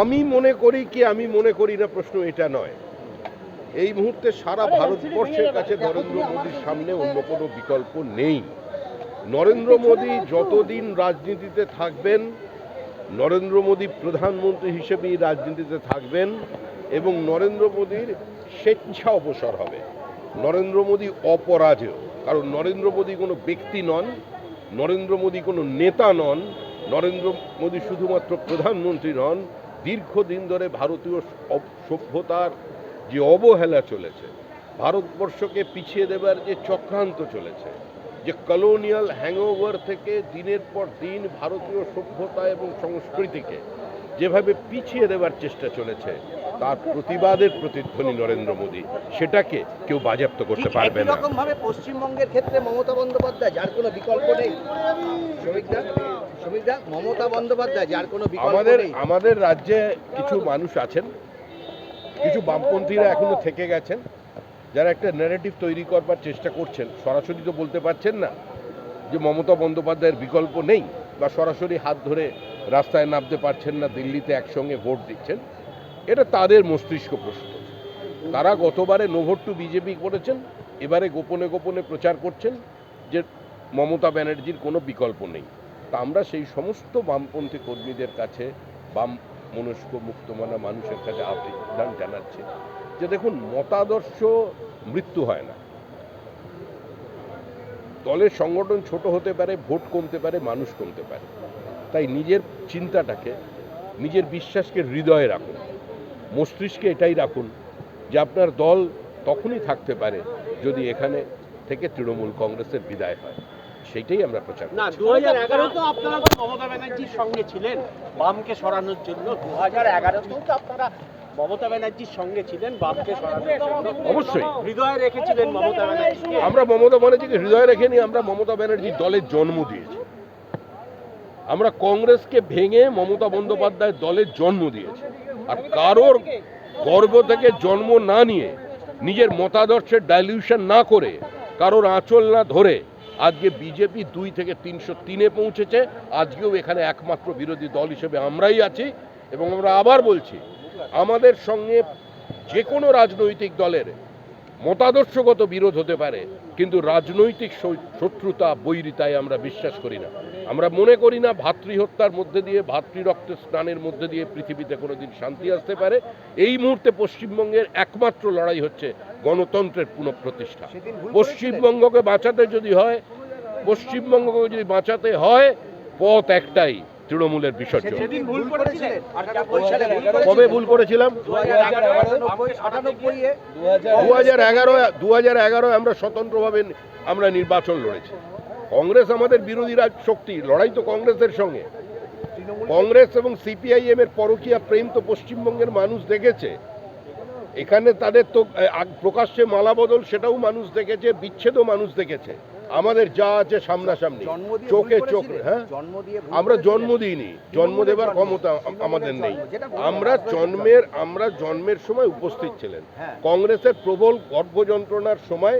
আমি মনে করি কি আমি মনে করি না প্রশ্ন এটা নয়। এই মুহূর্তে সারা ভারতবর্ষের কাছে নরেন্দ্র মোদীর সামনে অন্য কোনো বিকল্প নেই। নরেন্দ্র মোদী যতদিন রাজনীতিতে থাকবেন নরেন্দ্র মোদী প্রধানমন্ত্রী হিসেবেই রাজনীতিতে থাকবেন এবং নরেন্দ্র মোদীর স্বেচ্ছা অবসর হবে। নরেন্দ্র মোদী অপরাজেয় কারণ নরেন্দ্র মোদী কোনো ব্যক্তি নন নরেন্দ্র মোদী কোনো নেতা নন নরেন্দ্র মোদী শুধুমাত্র প্রধানমন্ত্রী নন দীর্ঘদিন ধরে ভারতীয় সভ্যতার যে অবহেলা চলেছে ভারতবর্ষকে পিছিয়ে দেবার যে চক্রান্ত চলেছে যে কলোনিয়াল হ্যাংওভার থেকে দিনের পর দিন ভারতীয় সভ্যতা এবং সংস্কৃতিকে যেভাবে পিছিয়ে দেবার চেষ্টা চলেছে তার প্রতিবাদের প্রতিধ্বনি নরেন্দ্র মোদী। সেটাকে কেউ বাজেয়াপ্ত করতে পারবে না। পশ্চিমবঙ্গের ক্ষেত্রে মমতা বন্দ্যোপাধ্যায় যার কোনো বিকল্প নেই। শ্রমিকদা মমতা বন্দ্যোপাধ্যায় যার কোনো আমাদের আমাদের রাজ্যে কিছু মানুষ আছেন। কিছু বামপন্থীরা এখনও থেকে গেছেন। যারা একটা ন্যারেটিভ তৈরি করবার চেষ্টা করছেন সরাসরি তো বলতে পারছেন না যে মমতা বন্দ্যোপাধ্যায়ের বিকল্প নেই বা সরাসরি হাত ধরে রাস্তায় নামতে পারছেন না দিল্লিতে একসঙ্গে ভোট দিচ্ছেন। এটা তাদের মস্তিষ্ক প্রশ্ন। তারা গতবারে নোভোট টু বিজেপি করেছেন এবারে গোপনে গোপনে প্রচার করছেন যে মমতা ব্যানার্জির কোনো বিকল্প নেই। তা আমরা সেই সমস্ত বামপন্থী কর্মীদের কাছে বাম মনস্ক মুক্তমানা মানুষের কাছে আবেদন জানাচ্ছি যে দেখুন, মতাদর্শ মৃত্যু হয় না। দলের সংগঠন ছোট হতে পারে, ভোট কমতে পারে, মানুষ কমতে পারে। তাই নিজের চিন্তাটাকে, নিজের বিশ্বাসকে হৃদয়ে রাখুন। মস্তিষ্কে এটাই রাখুন যে আপনার দল তখনই থাকতে পারে যদি এখানে থেকে তৃণমূল কংগ্রেসের বিদায় হয়। সেইটাই আমরা প্রচার না দু হাজার এগারো তো আপনারা তো মমতা ব্যানার্জির সঙ্গে ছিলেন। বামকে সরানোর জন্য দু হাজার এগারোতেও তো আপনারা মমতা ব্যানার্জির সঙ্গে ছিলেন বামকে সরানোর জন্য। অবশ্যই। হৃদয়ে রেখেছিলেন মমতা ব্যানার্জিকে। আমরা মমতা ব্যানার্জিকে হৃদয়ে রেখে নিয়ে আমরা মমতা ব্যানার্জির দলের জন্ম দিয়েছি। আমরা কংগ্রেসকে ভেঙে মমতা বন্দ্যোপাধ্যায় দলের জন্ম দিয়েছি। আর কারোর গর্ব থেকে জন্ম না নিয়ে নিজের মতাদর্শের ডাইলিউশন না করে কারোর আঁচল না ধরে আজকে বিজেপি দুই থেকে তিনশো তিনে পৌঁছেছে। আজকেও এখানে একমাত্র বিরোধী দল হিসেবে আমরাই আছি এবং আমরা আবার বলছি, আমাদের সঙ্গে যে কোনো রাজনৈতিক দলের মতাদর্শগত বিরোধ হতে পারে কিন্তু রাজনৈতিক শত্রুতা বৈরিতায় আমরা বিশ্বাস করি না। আমরা মনে করি না ভাতৃহত্যার মধ্যে দিয়ে ভাতৃরক্তের স্নানের মধ্যে দিয়ে পৃথিবীতে কোনোদিন শান্তি আসতে পারে। এই মুহূর্তে পশ্চিমবঙ্গের একমাত্র লড়াই হচ্ছে গণতন্ত্রের পুনঃপ্রতিষ্ঠা। পশ্চিমবঙ্গকে বাঁচাতে যদি হয় পশ্চিমবঙ্গকে যদি বাঁচাতে হয় পথ একটাই তৃণমূলের বিসর্জন কবে ভুল করেছিলাম? দু হাজার এগারো দু হাজার এগারো এগারোয় আমরা স্বতন্ত্রভাবে আমরা নির্বাচন লড়েছি। কংগ্রেস আমাদের বিরোধী রাজ শক্তি লড়াই তো কংগ্রেসের সঙ্গে। কংগ্রেস এবং সিপিআইএম এর পরকীয়া প্রেম তো পশ্চিমবঙ্গের মানুষ দেখেছে। এখানে তাদের তো প্রকাশ্যে মালা বদল সেটাও মানুষ দেখেছে বিচ্ছেদও মানুষ দেখেছে। আমাদের যা আছে সামনাসামনি চোখে চোখ হ্যাঁ আমরা? জন্ম দিইনি জন্ম দেবার ক্ষমতা আমাদের নেই আমরা জন্মের আমরা জন্মের সময় উপস্থিত ছিলেন হ্যাঁ। কংগ্রেসের প্রবল গর্ভযন্ত্রণার সময়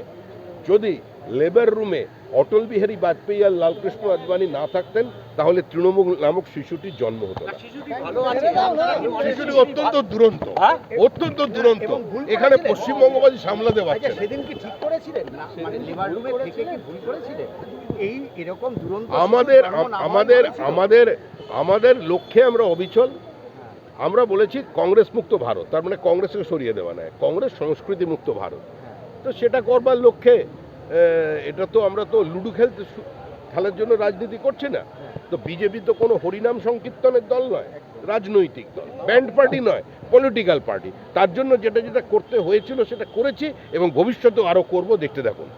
যদি লেবার রুমে অটল বিহারী বাজপেয়ী আর লালকৃষ্ণ আদবানি না থাকতেন তাহলে তৃণমূল নামক শিশুটির জন্ম হতো না। শিশুটি ভালো আছে শিশুটি অত্যন্ত দুরন্ত হ্যাঁ? অত্যন্ত দুরন্ত। এখানে করেছিলেন। পশ্চিমবঙ্গবাদী সামলাতে আচ্ছা পারছে সেদিন কি ঠিক করেছিলেন? মানে লিভার রুমে থেকে কি ভুল করেছিলেন? এই এরকম দুরন্ত আমাদের আমাদের আমাদের আমাদের লক্ষ্যে আমরা অবিচল। আমরা বলেছি কংগ্রেস মুক্ত ভারত তার মানে কংগ্রেসকে সরিয়ে দেওয়া নয় কংগ্রেস সংস্কৃতি মুক্ত ভারত। তো সেটা করবার লক্ষ্যে এটা তো আমরা তো লুডু খেলতে খেলার জন্য রাজনীতি করছি না। তো বিজেপি তো কোনো হরিনাম সংকীর্তনের দল নয়, রাজনৈতিক দল। ব্যান্ড পার্টি নয়, পলিটিক্যাল পার্টি। তার জন্য যেটা যেটা করতে হয়েছিল সেটা করেছি এবং ভবিষ্যতেও আরও করব, দেখতে দেখুন